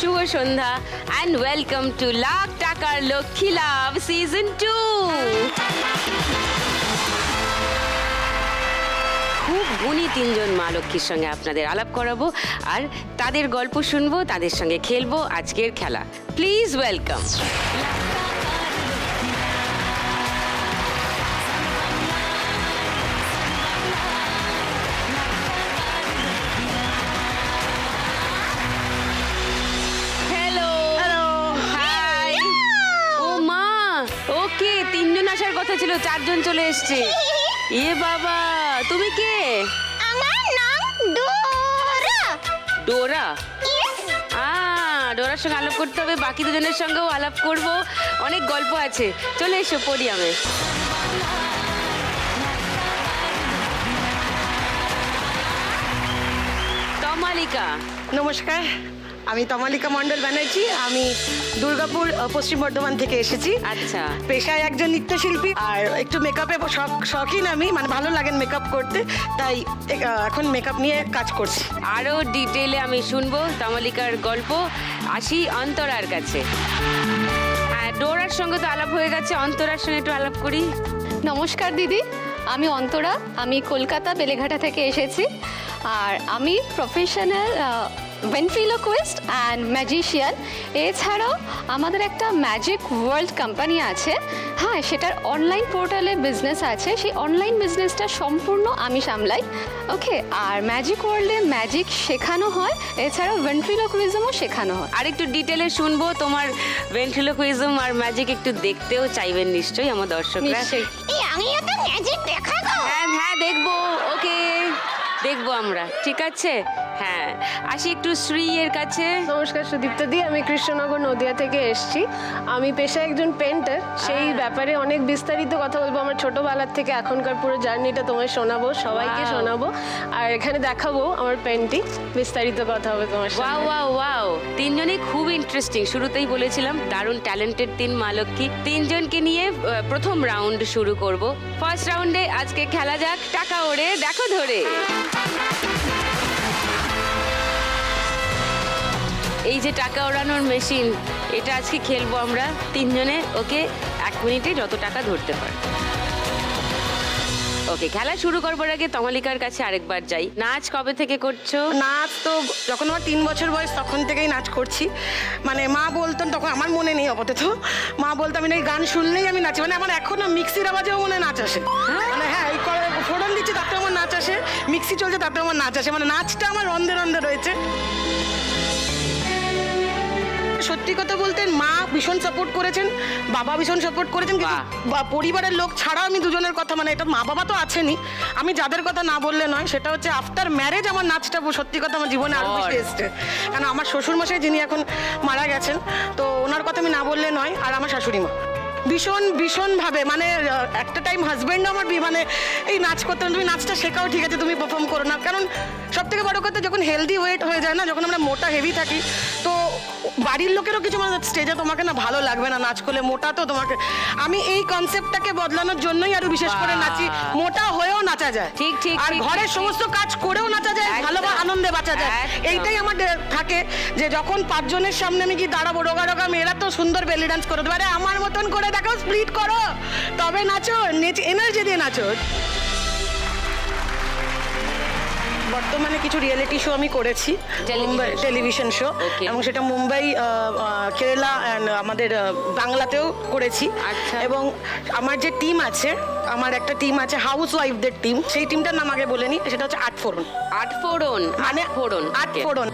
শুভ সন্ধ্যা and welcome to lakh টাকার লক্ষ্মী লাভ season two খুব গুণী তিনজন মা লক্ষ্মীর সঙ্গে আপনাদের আলাপ করাবো আর তাদের গল্প শুনব, তাদের সঙ্গে খেলব আজকের খেলা। প্লিজ ওয়েলকাম আসার কথা ছিল চারজন চলে এসছে। এ বাবা তুমি কে? আমার নাম ডোরা। ডোরা? আ ডোরার সঙ্গে আলাপ করতে হবে বাকি দুজনের সঙ্গেও আলাপ করব। অনেক গল্প আছে। চলে এসো পোডিয়ামে। তমালিকা। নমস্কার। আমি তমালিকা মণ্ডল ব্যানার্জি আমি দুর্গাপুর পশ্চিম বর্ধমান থেকে এসেছি। আচ্ছা। পেশায় একজন নৃত্যশিল্পী আর একটু মেকআপে শখ শখিন আমি মানে ভালো লাগে মেকআপ করতে তাই এখন মেকআপ নিয়ে কাজ করছি। আরও ডিটেলে আমি শুনব তমালিকার গল্প। আসি অন্তরার কাছে। হ্যাঁ ডোরার সঙ্গে তো আলাপ হয়ে গেছে অন্তরার সঙ্গে একটু আলাপ করি। নমস্কার দিদি আমি অন্তরা আমি কলকাতা বেলেঘাটা থেকে এসেছি। আর আমি প্রফেশনাল ভেন্ট্রিলোকুইস্ট অ্যান্ড ম্যাজিশিয়ান এছাড়াও আমাদের একটা ম্যাজিক ওয়ার্ল্ড কোম্পানি আছে। হ্যাঁ সেটার অনলাইন পোর্টালে বিজনেস আছে। সেই অনলাইন বিজনেসটা সম্পূর্ণ আমি সামলাই। ওকে আর ম্যাজিক ওয়ার্ল্ডে ম্যাজিক শেখানো হয়। এছাড়াও ভেন্ট্রিলোকুইজমও শেখানো হয়। আর একটু ডিটেলে শুনব তোমার ভেন্ট্রিলোকুইজম আর ম্যাজিক একটু দেখতেও চাইবেন নিশ্চয়ই আমার দর্শকরা। আমিও তো ম্যাজিক দেখাবো? হ্যাঁ হ্যাঁ দেখব। ওকে দেখব আমরা। ঠিক আছে? হ্যাঁ আসি একটু শ্রী এর কাছে। নমস্কার সুদীপ্ত দি আমি কৃষ্ণনগর নদিয়া থেকে এসেছি। আমি পেশায় একজন পেন্টার সেই ব্যাপারে অনেক বিস্তারিত কথা বলব। আমার ছোটবেলার থেকে এখনকার পুরো জার্নিটা তোমায় শোনাবো সবাইকে শোনাবো। আর এখানে দেখাবো আমার পেন্টিং বিস্তারিত কথা হবে তোমার ওয়াও ওয়াও ওয়াও তিনজনেই খুব ইন্টারেস্টিং শুরুতেই বলেছিলাম দারুণ ট্যালেন্টেড তিন মালক্ষী তিনজনকে নিয়ে প্রথম রাউন্ড শুরু করব। ফার্স্ট রাউন্ডে আজকে খেলা যাক টাকা ওড়ে দেখো ধরে। এই যে টাকা ওড়ানোর মেশিন এটা আজকে খেলব আমরা তিনজনে। ওকে এক মিনিটে যত টাকা ধরতে পারে। ওকে খেলা শুরু করবার আগে তমালিকার কাছে আরেকবার যাই। নাচ কবে থেকে করছ? নাচ তো যখন আমার তিন বছর বয়স তখন থেকেই নাচ করছি। মানে মা বলতেন তখন আমার মনে নেই আপাতত। মা বলতো আমি গান শুনলেই আমি নাচি। মানে আমার এখনও মিক্সির আওয়াজেও মনে হয় নাচ আসে। মানে হ্যাঁ এই করে ফোড়ন দিচ্ছি তাতে আমার নাচ আসে। মিক্সি চলছে তাতে আমার নাচ আসে। মানে নাচটা আমার রন্ধে রন্ধে রয়েছে সত্যি কথা বলতে মা ভীষণ সাপোর্ট করেছেন বাবা ভীষণ সাপোর্ট করেছেন কিন্তু পরিবারের লোক ছাড়া আমি দুজনের কথা মানে এটা মা বাবা তো আছেনি আমি যাদের কথা না বললে নয় সেটা হচ্ছে আফটার ম্যারেজ আমার নাচটা সত্যি কথা আমার জীবনে আরও বেশি. এসছে। কারণ আমার শ্বশুরমশাই যিনি এখন মারা গেছেন তো ওনার কথা আমি না বললে নয় আর আমার শাশুড়ি মা। ভীষণ ভীষণভাবে মানে একটা টাইম হাজব্যান্ডও আমার মানে এই নাচ করতে তুমি নাচটা শেখাও ঠিক আছে তুমি পারফর্ম করো না। কারণ সব থেকে বড় কথা যখন হেলদি ওয়েট হয়ে যায় না যখন আমরা মোটা হেভি থাকি তো বাড়ির লোকেরও কিছু মানে স্টেজে তোমাকে না ভালো লাগবে না নাচ করলে মোটা তো তোমাকে। আমি এই কনসেপ্টটাকে বদলানোর জন্যই আরও বিশেষ করে নাচি মোটা হয়েও নাচা যায়। ঠিক, ঠিক, আর ঘরের। সমস্ত কাজ করেও নাচা যায়। ভালো বা আনন্দে বাঁচা যায়। এইটাই আমার থাকে যে যখন পাঁচজনের সামনে আমি কি দাঁড়াবো রোগা রোগা মেয়েরা তো সুন্দর বেলি ডান্স করে দেবে। আরে আমার মতন করে দেখো স্প্লিট করো। তবে নাচো এনার্জি দিয়ে নাচো। বর্তমানে কিছু রিয়েলিটি শো আমি করেছি মুম্বাই টেলিভিশন শো এবং সেটা মুম্বাই কেরালা অ্যান্ড আমাদের বাংলাতেও করেছি। আচ্ছা। এবং আমার যে টিম আছে আমার একটা টিম আছে হাউস ওয়াইফদের টিম সেই টিমটার নাম আগে বলে নি সেটা হচ্ছে আট ফোরন আট ফোড়ন? মানে ফোড়ন আট ফোড়ন।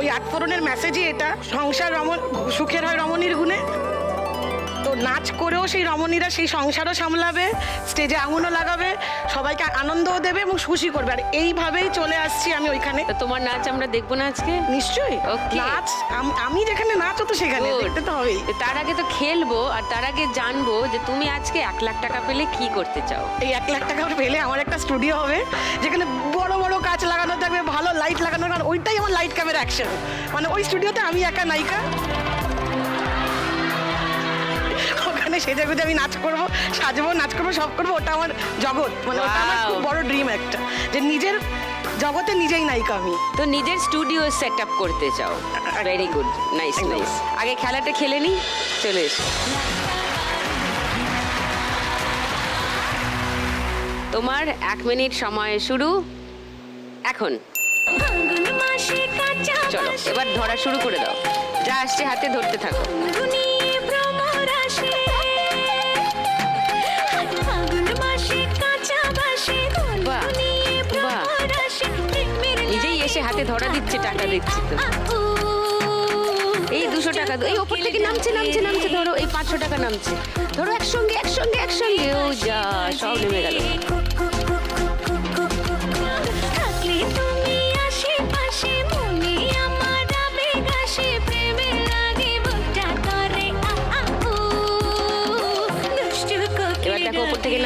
ওই আট ফোড়নের মেসেজই এটা সংসার রমন সুখের হয় রমণীর গুণে তো নাচ করেও সেই রমণীরা সেই সংসারও সামলাবে স্টেজে আঙুনও লাগাবে সবাইকে আনন্দও দেবে এবং খুশি করবে। আর এইভাবেই চলে আসছি আমি ওইখানে। তোমার নাচ আমরা দেখব না আজকে? নিশ্চয়ই. নাচ আমি যেখানে নাচ তো সেখানে. দেখতে তো হবেই। তার আগে তো খেলব আর তার আগে জানব যে তুমি আজকে এক লাখ টাকা পেলে কি করতে চাও? এই এক লাখ টাকা পেলে আমার একটা স্টুডিও হবে যেখানে বড় বড় কাজ লাগানো থাকবে ভালো লাইট লাগানো কারণ ওইটাই আমার লাইট ক্যামেরা অ্যাকশন মানে ওই স্টুডিওতে আমি একা নায়িকা। ওখানে সেজে গুজে আমি নাচ করব সাজবো নাচ করব সব করব ওটা আমার জগৎ। মানে ওটা আমার খুব বড় ড্রিম একটা যে নিজের জগতে নিজেই নায়িকা আমি। তো নিজের স্টুডিও সেট আপ করতে চাও। ভেরি গুড নাইস নাইস আগে খেলাটা খেলে নি চলে এসো। তোমার এক মিনিট সময় শুরু। এখন। চলো এবার ধরা শুরু করে দাও। যা আসছে হাতে ধরতে থাকো। এসে হাতে ধরা দিচ্ছে টাকা দিচ্ছে তো। এই দুশো টাকা এই ওপর থেকে নামছে নামছে নামছে ধরো এই পাঁচশো টাকা নামছে। ধরো একসঙ্গে একসঙ্গে একসঙ্গে ও যা সব নেমে গেল।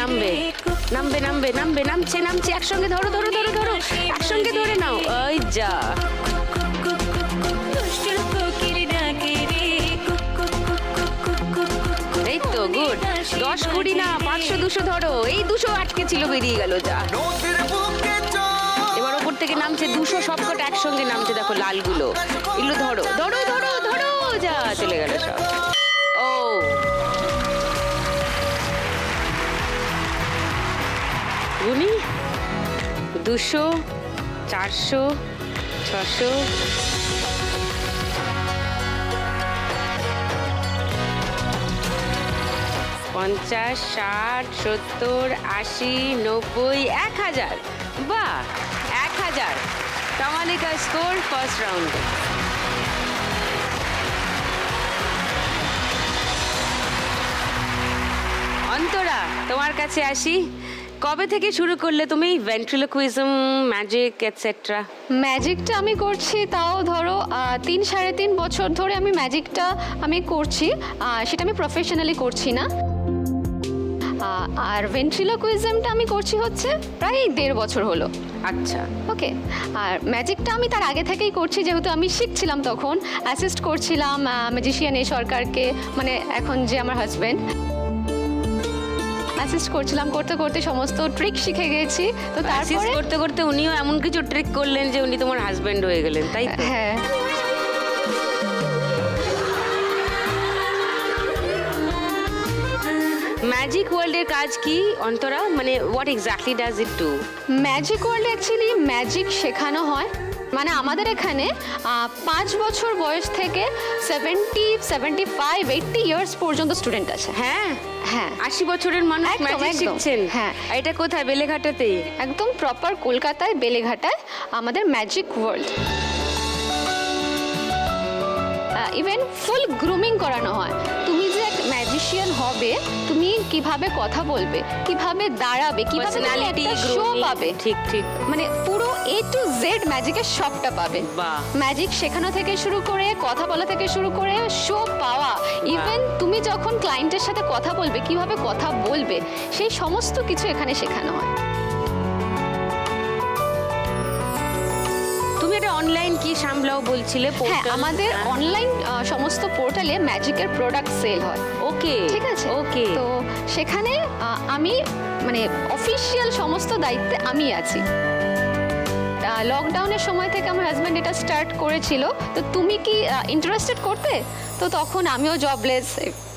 নামবে। নামবে নামবে নামবে নামছে নামছে একসঙ্গে ধরো ধরো ধরো ধরো। যা এই তো, গুড। দশ কুড়ি না, পাঁচশো, দুশো ধরো। এই দুশো আটকে ছিল, বেরিয়ে গেল, যা। এবার ওপর থেকে নামছে দুশো, সবকটা একসঙ্গে নামছে, দেখো, লালগুলো। এগুলো ধরো ধরো ধরো ধরো, যা, চলে গেল সব। ও। গুনি দুশো, চারশো ছশো পঞ্চাশ ষাট সত্তর আশি নব্বই এক হাজার বাহ এক হাজার কামালিকা স্কোর ফার্স্ট রাউন্ডে অন্তরা তোমার কাছে আসি? কবে থেকে শুরু করলে তুমি ভেন্ট্রিলোকুইজম ম্যাজিক এটসেট্রা ম্যাজিকটা আমি করছি তাও ধরো তিন সাড়ে তিন বছর ধরে আমি ম্যাজিকটা আমি করছি সেটা আমি প্রফেশনালি করছি না। আর ভেন্ট্রিলোকুইজমটা আমি করছি হচ্ছে প্রায় দেড় বছর হলো। আচ্ছা। ওকে আর ম্যাজিকটা আমি তার আগে থেকেই করছি যেহেতু আমি শিখছিলাম তখন অ্যাসিস্ট করছিলাম ম্যাজিশিয়ান এ সরকারকে মানে এখন যে আমার হাজব্যান্ড অ্যাসিস্ট করছিলাম করতে করতে সমস্ত ট্রিক শিখে গেছি। তো তারপরে করতে করতে উনিও এমন কিছু ট্রিক করলেন যে উনি তোমার হাজবেন্ড হয়ে গেলেন তাই হ্যাঁ। ম্যাজিক ওয়ার্ল্ডের কাজ কি অন্তরা? মানে what exactly does it do magic ওয়ার্ল্ডে অ্যাকচুয়ালি ম্যাজিক শেখানো হয়। মানে আমাদের এখানে পাঁচ বছর বয়স থেকে seventy seventy five eighty years পর্যন্ত স্টুডেন্ট আছে। হ্যাঁ? হ্যাঁ। আশি বছরের মানুষ ম্যাজিক শিখছেন। হ্যাঁ। এটা কোথায়? বেলেঘাটাতে একদম প্রপার কলকাতায় বেলেঘাটায় আমাদের magic world even full grooming করানো হয়। ম্যাজিশিয়ান হবে তুমি কীভাবে কথা বলবে কীভাবে দাঁড়াবে কীভাবে শো পাবে। ঠিক ঠিক। মানে পুরো এ টু জেড ম্যাজিকের সবটা পাবে। বাহ। ম্যাজিক শেখানো থেকে শুরু করে কথা বলা থেকে শুরু করে শো পাওয়া। ইভেন তুমি যখন ক্লায়েন্টের সাথে কথা বলবে কীভাবে কথা বলবে সেই সমস্ত কিছু এখানে শেখানো হয়। তুমি অনলাইন কি সামলাও বলছিলে হ্যাঁ আমাদের অনলাইন সমস্ত পোর্টালে ম্যাজিকের প্রোডাক্ট সেল হয়। ওকে ঠিক আছে? ওকে তো সেখানে আমি মানে অফিসিয়াল সমস্ত দায়িত্বে আমি আছি। লকডাউনের সময় থেকে আমার হাজব্যান্ড এটা স্টার্ট করেছিল। তো তুমি কি ইন্টারেস্টেড করতে? তো তখন আমিও জবলেস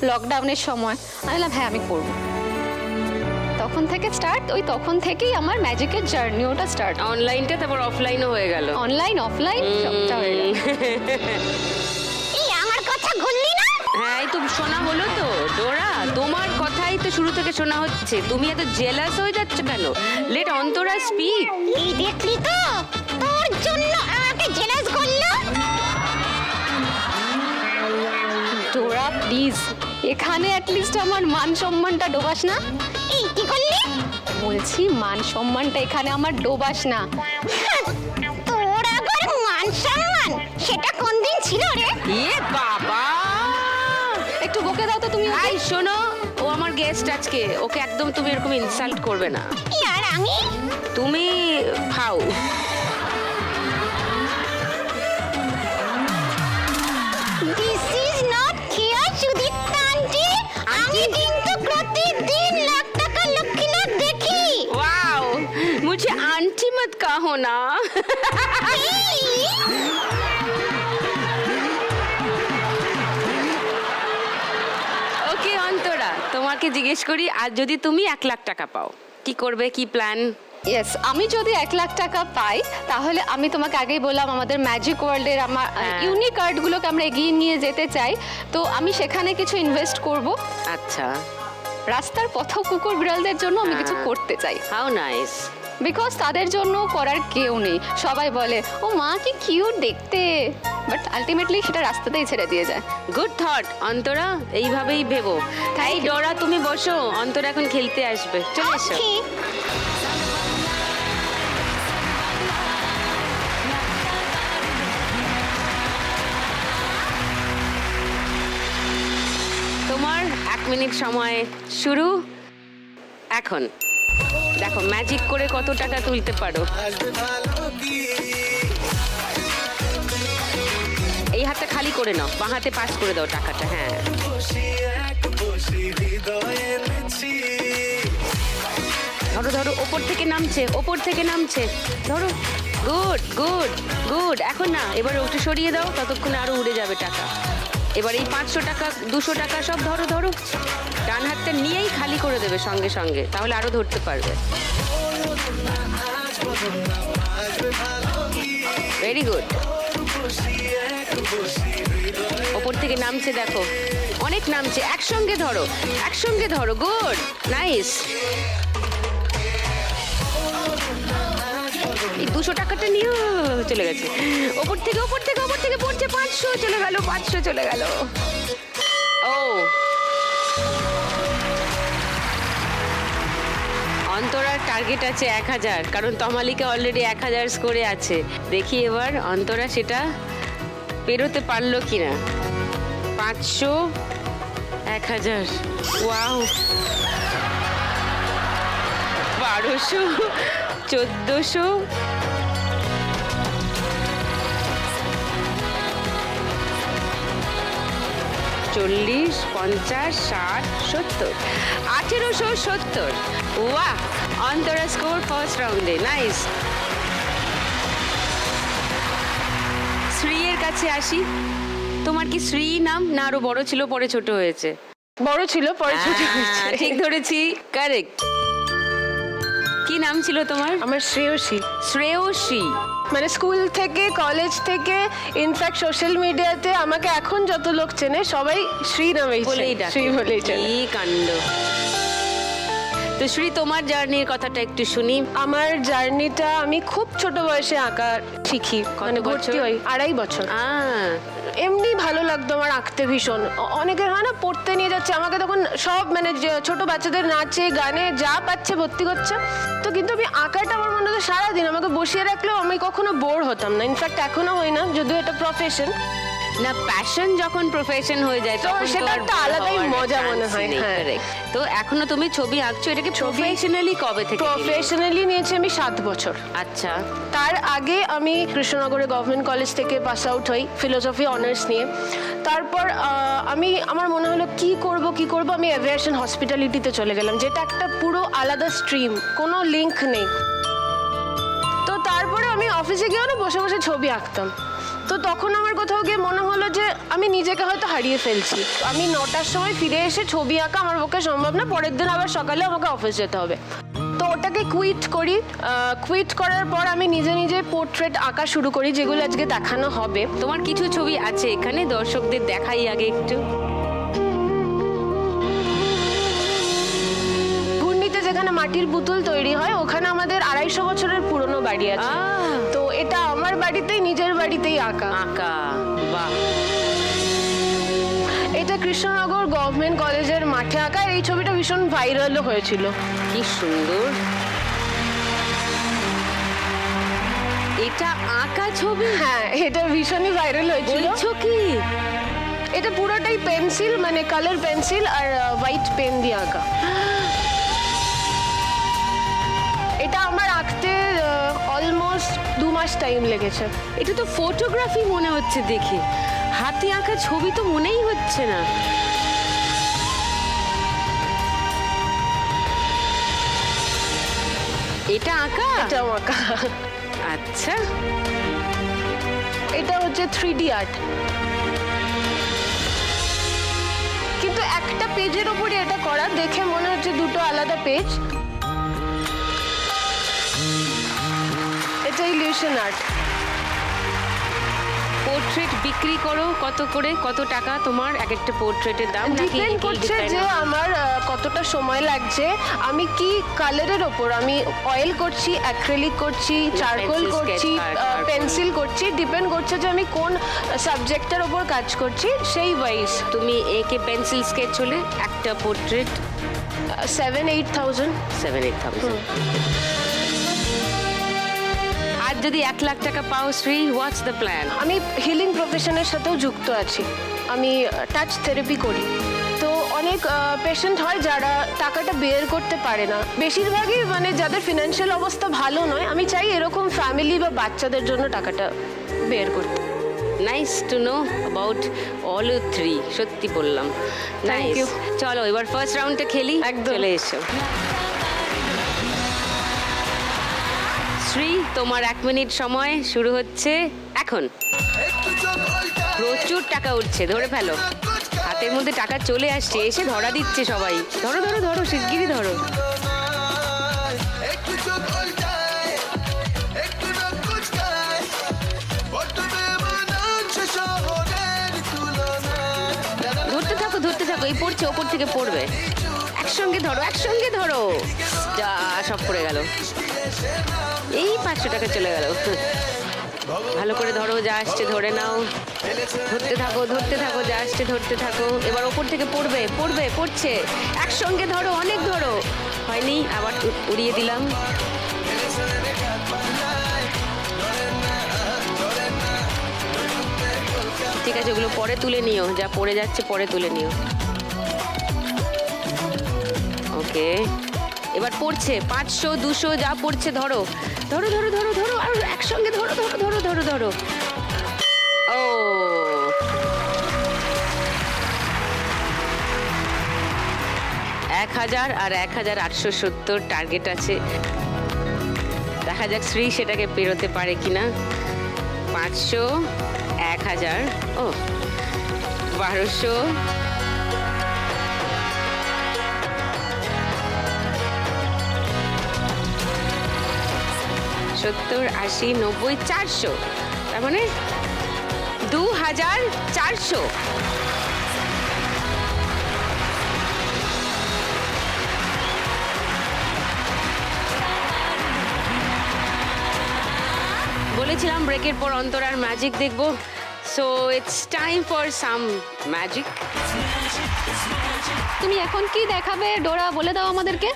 লকডাউনের সময়। আমি বললাম হ্যাঁ আমি করব। তখন থেকে স্টার্ট ওই তখন থেকেই আমার ম্যাজিকের জার্নি ওটা স্টার্ট অনলাইনটা তারপর অফলাইনও হয়ে গেল। অনলাইন অফলাইন সবটা হয়ে গেল। এই আমার কথা ঘুরলি না? হ্যাঁ এই তো শোনা হলো তো। ডোরা তোমার কথাই তো শুরু থেকে শোনা হচ্ছে। তুমি এত জেলাস হয়ে যাচ্ছ কেন? লেট অন্তরা স্পিক এই দেখলি তো? তোর জন্য আমাকে জেলাস করল? ডোরা প্লিজ এখানে অ্যাটলিস্ট আমার মান সম্মানটা ডোবাস না। এই কি করলি? বলছি মান সম্মানটা এখানে আমার ডোবাস না। তোর আবার মান সম্মান? সেটা কোন দিন ছিল রে? এ বাবা! একটু বকে দাও তো তুমি। এই শোনো ও আমার গেস্ট আজকে। ওকে একদম তুমি এরকম ইনসাল্ট করবে না। আর আমি? তুমি ফাও this is not here Sudipta aunty আমি आंटी मत मत कहो ना ওকে অন্তরা তোমাকে জিজ্ঞেস করি আর যদি তুমি এক লাখ টাকা পাও কি করবে কি প্ল্যান ইয়েস আমি যদি এক লাখ টাকা পাই তাহলে আমি তোমাকে আগেই বললাম আমাদের ম্যাজিক ওয়ার্ল্ডের আমার হ্যাঁ। ইউনিক কার্ডগুলোকে আমরা এগিয়ে নিয়ে যেতে চাই তো আমি সেখানে কিছু ইনভেস্ট করব আচ্ছা রাস্তার পথ কুকুর বিড়ালদের জন্য আমি কিছু হ্যাঁ। করতে চাই হাউ নাইস বিকজ তাদের জন্য করার কেউ নেই। সবাই বলে ও মা কি কিউট দেখতে। বাট আলটিমেটলি সেটা রাস্তাতেই ছেড়ে দিয়ে যায়। গুড থট অন্তরা এইভাবেই ভেবো। তাই ডরা তুমি বসো অন্তরা এখন খেলতে আসবে। চলে এসো। তোমার এক মিনিট সময় শুরু। এখন। দেখো ম্যাজিক করে কত টাকা তুলতে পারো। এই হাতটা খালি করে নাও, বাঁ হাতে পাস করে দাও টাকাটা হ্যাঁ। ধরো ধরো, ওপর থেকে নামছে, ওপর থেকে নামছে। ধরো গুড গুড গুড এখন না, এবার ওটা সরিয়ে দাও, ততক্ষণে আরও উড়ে যাবে টাকা। এবার এই পাঁচশো টাকা, দুশো টাকা সব ধরো ধরো। ডান হাতটা নিয়েই খালি করে দেবে সঙ্গে সঙ্গে। তাহলে আরও ধরতে পারবে। ভেরি গুড ওপর থেকে নামছে, দেখো। অনেক নামছে। একসঙ্গে ধরো একসঙ্গে ধরো। গুড নাইস এই দুশো টাকাটা নিয়ে চলে গেছে। ওপর থেকে, ওপর থেকে পড়ছে পাঁচশো, চলে গেল, পাঁচশো, চলে গেল। ও। অন্তরার টার্গেট আছে এক হাজার, কারণ তমালিকা অলরেডি এক হাজার স্কোরে আছে। দেখি এবার, অন্তরা সেটা পেরোতে পারল কিনা। পাঁচশো, এক হাজার। ওয়াও। বারোশো, চোদ্দোশো চল্লিশ পঞ্চাশ ষাট সত্তর। আঠেরোশো সত্তর। ওয়াহ অন্তরা স্কোর ফার্স্ট রাউন্ডে নাইস। শ্রীয়ের কাছে আসি। তোমার কি শ্রী নাম? না আরও বড় ছিল পরে ছোট হয়েছে। বড় ছিল পরে ছোট আহ, হয়েছে। হ্যাঁ, ঠিক ধরেছি কারেক্ট কি নাম ছিল তোমার? আমার শ্রেয়সী। শ্রেয়সী। মানে স্কুল থেকে কলেজ থেকে ইনফ্যাক্ট সোশ্যাল মিডিয়াতে আমাকে এখন যত লোক চেনে সবাই শ্রী নামেই বলেই ডাকে। শ্রী বলেই চেনে। কি কাণ্ড। তো শ্রী তোমার জার্নির কথাটা একটু শুনি। আমার জার্নিটা আমি খুব ছোট বয়সে আঁকা শিখি। কত মানে ভর্তি বছর? হই আড়াই বছর। আহ, এমনি ভালো লাগতো আমার আঁকতে ভীষণ। অনেকের হয় না, পড়তে নিয়ে যাচ্ছে। আমাকে তখন সব মানে ছোট বাচ্চাদের নাচে, গানে যা পাচ্ছে, ভর্তি করছে। তো কিন্তু আমি আঁকাটা আমার মনে হতো সারাদিন আমাকে বসিয়ে রাখলেও আমি কখনো বোর হতাম না। ইনফ্যাক্ট এখনও হই না, যদিও এটা প্রফেশন না প্যাশন যখন প্রফেশন হয়ে যায় তো তখন সেটা একটা আলাদাই মজা মনে হয়, হ্যাঁ। তো এখনও তুমি ছবি আঁকছো এটাকে প্রফেশনালি কবে থেকে নিলে? প্রফেশনালি নিয়েছি আমি সাত বছর। আচ্ছা। তার আগে আমি কৃষ্ণনগরে গভর্নমেন্ট কলেজ থেকে পাস আউট হই ফিলোসফি অনার্স নিয়ে। তারপর আমি আমার মনে হলো কি করব কি করব আমি এভিয়েশন হসপিটালিটিতে চলে গেলাম যেটা একটা পুরো আলাদা স্ট্রিম কোনো লিঙ্ক নেই। তো তারপরে আমি অফিসে গিয়েও না বসে বসে ছবি আঁকতাম। তো তখন আমার কোথাও গিয়ে মনে হলো যে আমি নিজেকে হয়তো হারিয়ে ফেলছি। আমি নটার সময় ফিরে এসে ছবি আঁকা আমার পক্ষে সম্ভব না পরের দিন আবার সকালে আমাকে অফিস যেতে হবে। তো ওটাকে কুইট করি। কুইট করার পর আমি নিজে নিজে পোর্ট্রেট আঁকা শুরু করি যেগুলো আজকে দেখানো হবে। তোমার কিছু ছবি আছে এখানে? দর্শকদের দেখাই আগে একটু। ঘূর্ণিতে যেখানে মাটির পুতুল তৈরি হয় ওখানে আমাদের আড়াইশো বছরের পুরনো বাড়ি আছে। এটা আমার বাড়িতেই নিজের বাড়িতেই আঁকা। আঁকা বাহ। এটা কৃষ্ণনগর গভর্নমেন্ট কলেজের মাঠে আঁকা এই ছবিটা ভীষণ ভাইরালও হয়েছিল। কি সুন্দর। এটা আঁকা ছবি? হ্যাঁ এটা ভীষণই ভাইরাল হয়েছিল। বলছো কি? এটা পুরোটাই পেন্সিল মানে কালার পেন্সিল আর হোয়াইট পেন দিয়ে আঁকা। অলমোস্ট দু মাস টাইম লেগেছে। এটা তো ফটোগ্রাফি মনে হচ্ছে দেখে। হাতে আঁকা ছবি তো মনেই হচ্ছে না। এটা আঁকা? এটাও আঁকা। আচ্ছা। এটা হচ্ছে থ্রি ডি আর্ট কিন্তু একটা পেজের ওপরে এটা করা দেখে মনে হচ্ছে দুটো আলাদা পেজ এটা ইলিউশন আর্ট পোর্ট্রেট বিক্রি করো কত করে কত টাকা? তোমার এক একটা পোর্ট্রেটের দাম নাকি ডিপেন্ড করছে যে আমার আহ, কতটা সময় লাগছে। আমি কি কালারের ওপর আমি অয়েল করছি অ্যাক্রেলিক করছি চারকোল pencil, করছি sketch, card, পেন্সিল করছি ডিপেন্ড করছে যে আমি কোন সাবজেক্টের ওপর কাজ করছি সেই ওয়াইজ তুমি একে পেন্সিল স্কেচ হলে একটা portrait seven eight thousand seven eight thousand যদি এক লাখ টাকা পাও শ্রী হোয়াটস দ্য প্ল্যান আমি হিলিং প্রফেশনের সাথেও যুক্ত আছি। আমি টাচ থেরাপি করি। তো অনেক পেশেন্ট হয় যারা টাকাটা বের করতে পারে না। বেশিরভাগই মানে যাদের ফিনান্সিয়াল অবস্থা ভালো নয় আমি চাই এরকম ফ্যামিলি বা বাচ্চাদের জন্য টাকাটা বের করতে। Nice to know about all three সত্যি বললাম। নাইস. চলো এবার ফার্স্ট রাউন্ডটা খেলি একদম। চলে এসো। শ্রী, তোমার এক মিনিট সময় শুরু হচ্ছে এখন। প্রচুর টাকা উঠছে, ধরে ফেলো। হাতের মধ্যে টাকা চলে আসছে, এসে ধরা দিচ্ছে সবাই। ধরো ধরো ধরো, শিগগিরই ধরো। ধরতে থাকো ধরতে থাকো, এই পড়ছে, ওপর থেকে পড়বে। একসঙ্গে ধরো একসঙ্গে ধরো। যা, সব পড়ে গেল। এই পাঁচশো টাকা চলে গেল। ভালো করে ধরো, যা আসছে ধরে নাও। ধরতে থাকো ধরতে থাকো, যা আসছে ধরতে থাকো। এবার ওপর থেকে পড়বে পড়বে, পড়ছে। একসঙ্গে ধরো, অনেক ধরো। হয়নি, আবার উড়িয়ে দিলাম। ঠিক আছে, ওগুলো পরে তুলে নিও। যা পড়ে যাচ্ছে, পরে তুলে নিও। ওকে। এবার পড়ছে পাঁচশো, দুশো, যা পড়ছে ধরো। ধরো ধরো ধরো ধরো, আর একসঙ্গে ধরো ধরো ধরো ধরো ধরো। ও। এক হাজার আর এক হাজার আটশো সত্তর টার্গেট আছে। দেখা যাক শ্রী সেটাকে পেরোতে পারে কিনা। পাঁচশো, এক হাজার, ও। বারোশো সত্তর, আশি, নব্বই, চারশো। তার মানে দু হাজার চারশো। বলেছিলাম ব্রেকের পর অন্তরার ম্যাজিক দেখব। So it's time for some magic তুমি এখন কি দেখাবে? ডোরা, বলে দাও আমাদেরকে।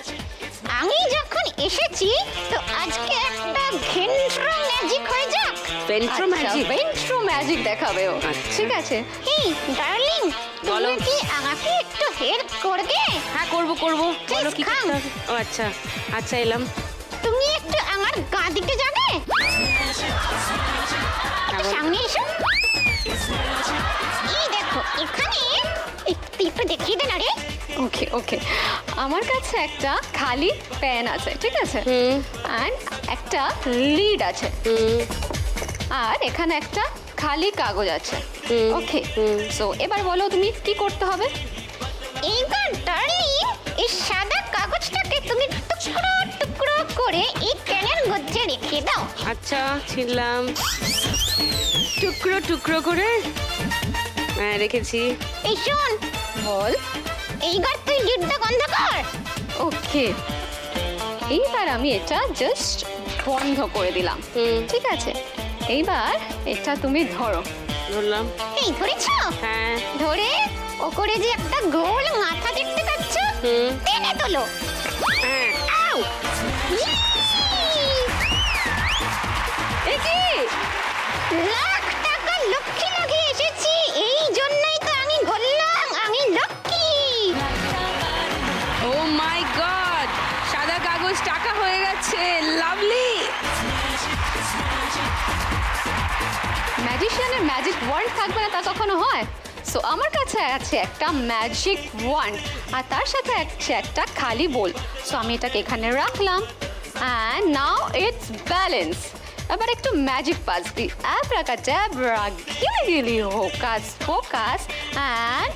আমি যখন এসেছি তো আজকে একটা ঘেন্ট্র ম্যাজিক হয়ে যাক। পেন্ট্রো ম্যাজিক? ইন্ট্রো ম্যাজিক দেখাবে ও। আচ্ছা। ঠিক আছে। এই ডার্লিং বলো। কি আমাকে একটু হেল্প করবে? হ্যাঁ করব করব। বলো কি করতে হবে? ও আচ্ছা। আচ্ছা এলাম। তুমি একটু আমার গা দিকে যাবে। সামনে এসো। এই দেখো এখানে একটু একটু দেখিয়ে দেন আরে ওকে ওকে আমার কাছে একটা খালি পেন আছে ঠিক আছে? হুম। অ্যান্ড একটা লিড আছে। হুম। আর এখানে একটা খালি কাগজ আছে। হুম, ওকে হুম। সো এবার বলো তুমি কি করতে হবে? এইবার ডার্লিং এই সাদা কাগজটাকে তুমি টুকরো টুকরো করে এই ক্যানের মধ্যে রেখে দাও। আচ্ছা ছিনলাম। টুকরো টুকরো করে। হ্যাঁ রেখেছি। এই শোন। বল। এইবার তুই লিডটা বন্ধ কর। ওকে। এইবার আমি এটা জাস্ট বন্ধ করে দিলাম। ঠিক আছে? এইবার এটা তুমি ধরো। ধরলাম। এই ধরেছো? হ্যাঁ। ধরে ও করে যে একটা গোল মাথা দেখতে পাচ্ছ হুম। টেনে তোলো। হ্যাঁ। আউ! এ কি? লাখ টাকা লক্ষ্মী লাগিয়ে এসেছি এই জন্যই ম্যাজিশিয়ানের থাকবে না তা কখনো হয়? সো আমার কাছে আছে একটা ম্যাজিক ওয়ান্ড আর তার সাথে আছে একটা খালি বোল। সো আমি এটাকে এখানে রাখলাম অ্যান্ড নাও ইটস ব্যালেন্স এবার একটু ম্যাজিক পাস দিই অ্যাব্রাকাডাব্রা গিলি গিলি, hocus, focus and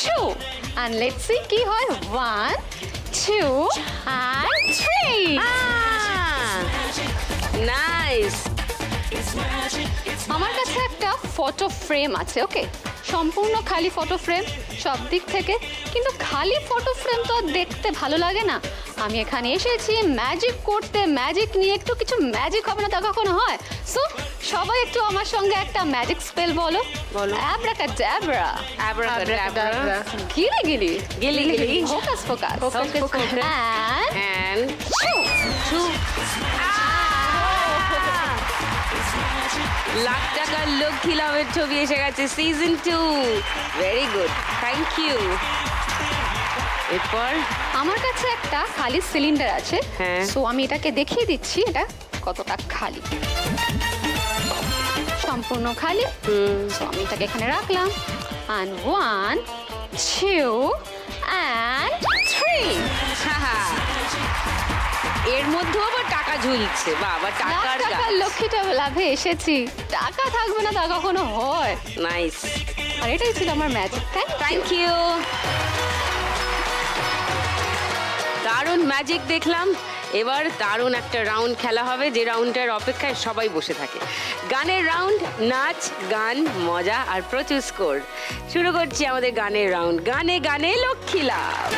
two and let's see কি হয়? One two and three nice আমার কাছে একটা ফটো ফ্রেম আছে ওকে সম্পূর্ণ খালি ফটো ফ্রেম সব দিক থেকে। কিন্তু খালি ফটো ফ্রেম তো আর দেখতে ভালো লাগে না। আমি এখানে এসেছি ম্যাজিক করতে ম্যাজিক নিয়ে একটু কিছু ম্যাজিক হবে না তা কখনো হয়? সো সবাই একটু আমার সঙ্গে একটা ম্যাজিক স্পেল বলো। বলো। অ্যাব্রাকাডাব্রা আব্রাকাডাব্রা গিলি গিলি। গিলি গিলি। Focus focus focus. And lakh টাকার লক্ষ্মী লাভের ছবি এসে গেছে season two very good thank you এরপর? আমার কাছে একটা খালি সিলিন্ডার আছে। হ্যাঁ। সো আমি এটাকে দেখিয়ে দিচ্ছি এটা কতটা খালি। সম্পূর্ণ খালি। সো আমি এটাকে এখানে রাখলাম। And one two and three. এর মধ্যেও টাকা ঝুলছে বাবা টাকার টাকার লক্ষ্মীটা লাভে এসেছি। টাকা থাকবে না তা কখনো হয়। নাইস আর এটাই ছিল আমার ম্যাজিক থ্যাংক থ্যাংক ইউ দারুণ ম্যাজিক দেখলাম। এবার দারুণ একটা রাউন্ড খেলা হবে। যে রাউন্ডটার অপেক্ষায় সবাই বসে থাকে। গানের রাউন্ড নাচ গান মজা আর প্রচুর স্কোর শুরু করছি আমাদের গানের রাউন্ড গানে গানে লক্ষ্মী লাভ।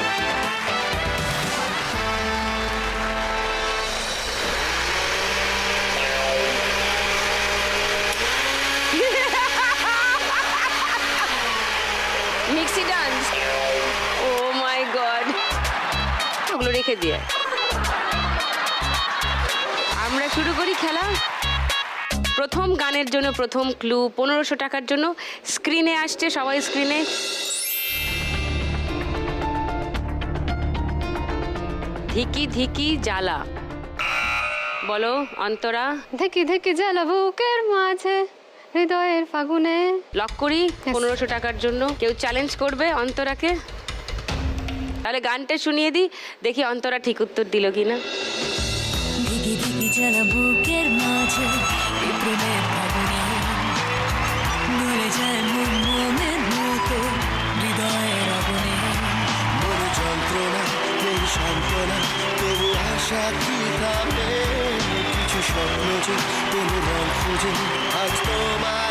মিক্সি ডান্স ও মাই গড ওগুলো রেখে দিয়ে। আমরা শুরু করি খেলা। প্রথম গানের জন্য প্রথম ক্লু পনেরোশো টাকার জন্য। স্ক্রিনে আসছে সবাই স্ক্রিনে ধিকি ধিকি জ্বালা। বলো অন্তরা। দেখি দেখি জ্বালা বুকের মাঝে। হৃদয়ের ফাগুনে। লক করি পনেরোশো টাকার জন্য। কেউ চ্যালেঞ্জ করবে অন্তরাকে। তাহলে গানটা শুনিয়ে দিই দেখি অন্তরা ঠিক উত্তর দিল কিনা। দিকে জ্বালা বুকের মাঝে প্রেমের ভাবনে ভুলে যায় মন মনের মতো হৃদয়ের আগুনে। মনে যন্ত্রণা সান্ত্বনা তবু আশা কি থামে কিছু স্বপ্ন যে কোনো রং খুঁজে আজ তোমার